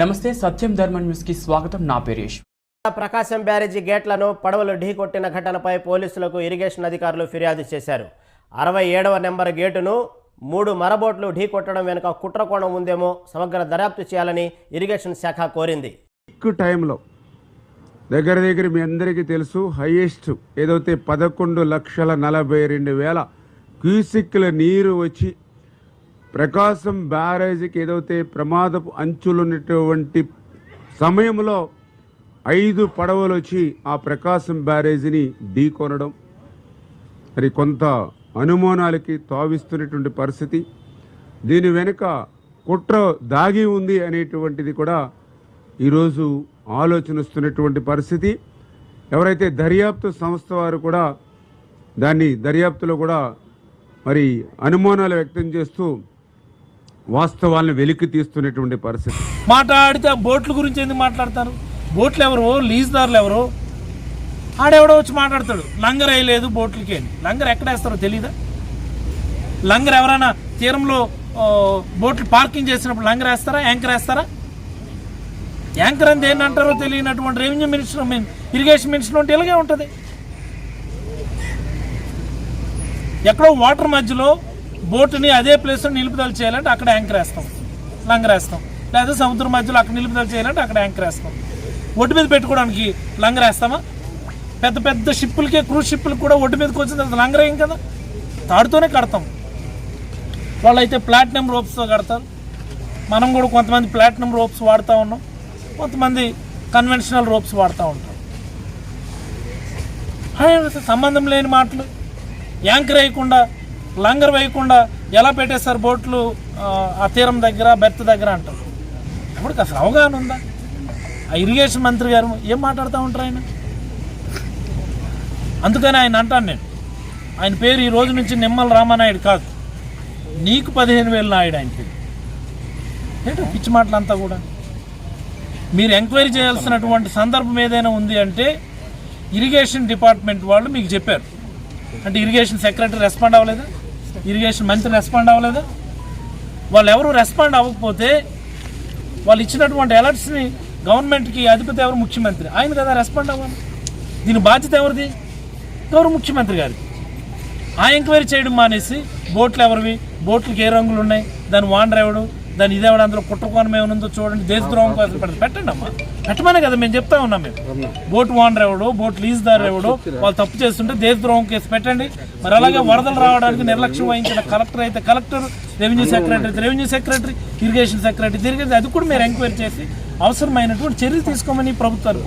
నమస్తే సత్యం ధర్మ న్యూస్కి స్వాగతం. నా పేరు యశ్. ప్రకాశం బ్యారేజీ గేట్లను పడవలు ఢీకొట్టిన ఘటనపై పోలీసులకు ఇరిగేషన్ అధికారులు ఫిర్యాదు చేశారు. అరవై ఏడవ నెంబర్ గేటును మూడు మరబోట్లు ఢీకొట్టడం వెనుక కుట్రకోణం ఉందేమో సమగ్ర దర్యాప్తు చేయాలని ఇరిగేషన్ శాఖ కోరింది. టైంలో దగ్గర దగ్గర మీ అందరికీ తెలుసు హైయెస్ట్ ఏదైతే పదకొండు లక్షల నలభై రెండు వేల క్యూసిక్ల నీరు వచ్చి ప్రకాశం బ్యారేజీకి ఏదైతే ప్రమాదపు అంచులున్నటువంటి సమయంలో ఐదు పడవలు వచ్చి ఆ ప్రకాశం బ్యారేజీని ఢీకొనడం మరి కొంత అనుమానాలకి తావిస్తున్నటువంటి పరిస్థితి. దీని వెనుక కుట్ర దాగి ఉంది అనేటువంటిది కూడా ఈరోజు ఆలోచన వస్తున్నటువంటి పరిస్థితి. ఎవరైతే దర్యాప్తు సంస్థ వారు కూడా దాన్ని దర్యాప్తులో కూడా మరి అనుమానాలు వ్యక్తం చేస్తూ వాస్తవాలను వెలికి తీస్తున్నటువంటి పరిస్థితి. మాట్లాడితే బోట్ల గురించి ఎందుకు మాట్లాడతారు? బోట్లు ఎవరు లీజ్దారులు ఎవరు ఆడెవడో వచ్చి మాట్లాడతాడు. లంగర్ వేయలేదు బోట్లకి అని. లంగర్ ఎక్కడ వేస్తారో తెలీదా? లంగర్ ఎవరైనా తీరంలో బోట్లు పార్కింగ్ చేసినప్పుడు లంగర్ వేస్తారా యాంకర్ వేస్తారా? యాంకర్ అని దేన్ని అంటారో తెలియనటువంటి revenue minister mean irrigation minister ఉంటే ఇలాగే ఉంటుంది. ఎక్కడో వాటర్ మధ్యలో బోటుని అదే ప్లేస్లో నిలుపుదల చేయాలంటే అక్కడ యాంకర్ వేస్తాం. లంగర్ వేస్తాం. లేదా సముద్రం మధ్యలో అక్కడ నిలుపుదల చేయాలంటే అక్కడ యాంకర్ వేస్తాం. ఒడ్డు మీద పెట్టుకోవడానికి లంగర్ వేస్తామా? పెద్ద పెద్ద షిప్పులకే క్రూజ్ షిప్పులకు కూడా ఒడ్డు మీదకి వచ్చిన తర్వాత లంగర్ వేయం కదా? తాడుతోనే కడతాం. వాళ్ళైతే ప్లాటినం రోప్స్తో కడతారు. మనం కూడా కొంతమంది ప్లాటినం రోప్స్ వాడుతూ ఉన్నాం. కొంతమంది కన్వెన్షనల్ రోప్స్ వాడుతూ ఉంటాం. సంబంధం లేని మాటలు. యాంకర్ వేయకుండా లంగర్ వేయకుండా ఎలా పెట్టేస్తారు బోట్లు ఆ, తీరం దగ్గర బెర్త్ దగ్గర అంటారు. ఇప్పుడు అసలు అవగాహన ఉందా? ఆ ఇరిగేషన్ మంత్రి గారు ఏం మాట్లాడుతూ ఉంటారు ఆయన? అందుకని ఆయన అంటాను నేను. ఆయన పేరు ఈ రోజు నుంచి నిమ్మల రామానాయుడు కాదు. నీకు పదిహేను వేలు నాయుడు ఆయన పేరు ఏంటో పిచ్చి మాటలు అంతా కూడా. మీరు ఎంక్వైరీ చేయాల్సినటువంటి సందర్భం ఏదైనా ఉంది అంటే ఇరిగేషన్ డిపార్ట్మెంట్ వాళ్ళు మీకు చెప్పారు. అంటే ఇరిగేషన్ సెక్రటరీ రెస్పాండ్ అవ్వలేదా? ఇరిగేషన్ మంత్రి రెస్పాండ్ అవ్వలేదు. వాళ్ళు ఎవరు రెస్పాండ్ అవ్వకపోతే వాళ్ళు ఇచ్చినటువంటి అలర్ట్స్ని గవర్నమెంట్కి అధిపతి ఎవరు? ముఖ్యమంత్రి. ఆయన కదా రెస్పాండ్ అవ్వాలి. దీని బాధ్యత ఎవరిది? గౌరవ ముఖ్యమంత్రి గారి ఆ ఎంక్వైరీ చేయడం మానేసి బోట్లు ఎవరివి? బోట్లకి ఏ రంగులు ఉన్నాయి? దాని వాండర్ ఎవడు? దాని ఇదేవాడు అందులో కుట్రకోణం ఏమైనా చూడండి. దేశద్రోహం కోసం పెట్టండి పెట్టండి అమ్మా. పెట్టమనే కదా మేము చెప్తా ఉన్నాం మేము. బోట్ వాండర్ ఎవడు బోట్ లీజుదారు ఎవడు వాళ్ళు తప్పు చేస్తుంటే దేశద్రోహం కేసు పెట్టండి. మరి అలాగే వరదలు రావడానికి నిర్లక్ష్యం వహించిన కలెక్టర్ అయితే collector revenue secretary revenue secretary irrigation secretary తిరిగి అది కూడా మీరు ఎంక్వైరీ చేసి అవసరమైనటువంటి చర్యలు తీసుకోమని ప్రభుత్వాలు